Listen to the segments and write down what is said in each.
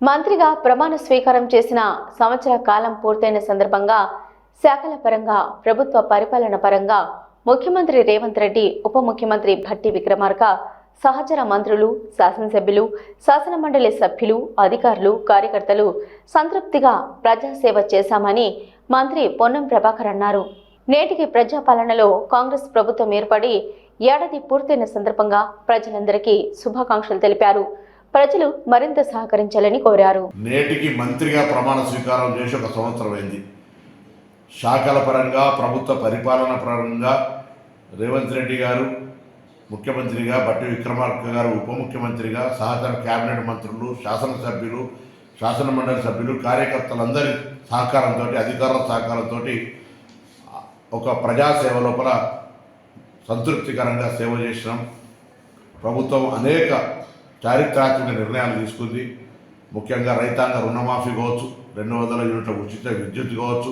మంత్రిగా ప్రమాణ స్వీకారం చేసిన సంవత్సర కాలం పూర్తయిన సందర్భంగా శాఖల పరంగా ప్రభుత్వ పరిపాలన పరంగా ముఖ్యమంత్రి రేవంత్ రెడ్డి ఉప ముఖ్యమంత్రి భట్టి విక్రమార్క సహచర మంత్రులు శాసనసభ్యులు శాసనమండలి సభ్యులు అధికారులు కార్యకర్తలు సంతృప్తిగా ప్రజాసేవ చేశామని మంత్రి పొన్నం ప్రభాకర్ అన్నారు. నేటికి ప్రజాపాలనలో కాంగ్రెస్ ప్రభుత్వం ఏర్పడి ఏడాది పూర్తయిన సందర్భంగా ప్రజలందరికీ శుభాకాంక్షలు తెలిపారు. ప్రజలు మరింత సహకరించాలని కోరారు. నేటికి మంత్రిగా ప్రమాణ స్వీకారం చేసి ఒక సంవత్సరం అయింది. శాఖల పరంగా ప్రభుత్వ పరిపాలన పరంగా రేవంత్ రెడ్డి గారు ముఖ్యమంత్రిగా బట్టి విక్రమార్క గారు ఉప ముఖ్యమంత్రిగా సహచర కేబినెట్ మంత్రులు శాసనసభ్యులు శాసన మండలి సభ్యులు కార్యకర్తలందరి సహకారంతో అధికారుల సహకారంతో ఒక ప్రజాసేవ లోపల సంతృప్తికరంగా సేవ చేసినాం. ప్రభుత్వం అనేక చారిత్రాత్మక నిర్ణయాలు తీసుకుంది. ముఖ్యంగా రైతాంగ రుణమాఫీ కావచ్చు రెండు వందల యూనిట్ల ఉచిత విద్యుత్ కావచ్చు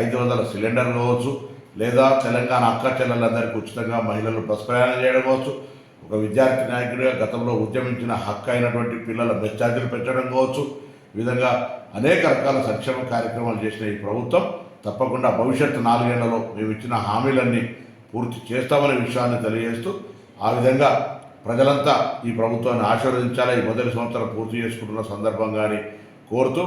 ఐదు వందల సిలిండర్ కావచ్చు లేదా తెలంగాణ అక్క చెల్లెలందరికీ ఉచితంగా మహిళలు బస్ ప్రయాణం చేయడం కావచ్చు ఒక విద్యార్థి నాయకుడిగా గతంలో ఉద్యమించిన హక్కు అయినటువంటి పిల్లల బస్ ఛార్జీలు పెంచడం కావచ్చు ఈ విధంగా అనేక రకాల సంక్షేమ కార్యక్రమాలు చేసిన ఈ ప్రభుత్వం తప్పకుండా భవిష్యత్తు నాలుగేళ్ళలో మేము ఇచ్చిన హామీలన్నీ పూర్తి చేస్తామనే విషయాన్ని తెలియజేస్తూ ఆ విధంగా ప్రజలంతా ఈ ప్రభుత్వాన్ని ఆశీర్వదించాలా? ఈ మొదటి సంవత్సరం పూర్తి చేసుకుంటున్న సందర్భంగానే కోరుతూ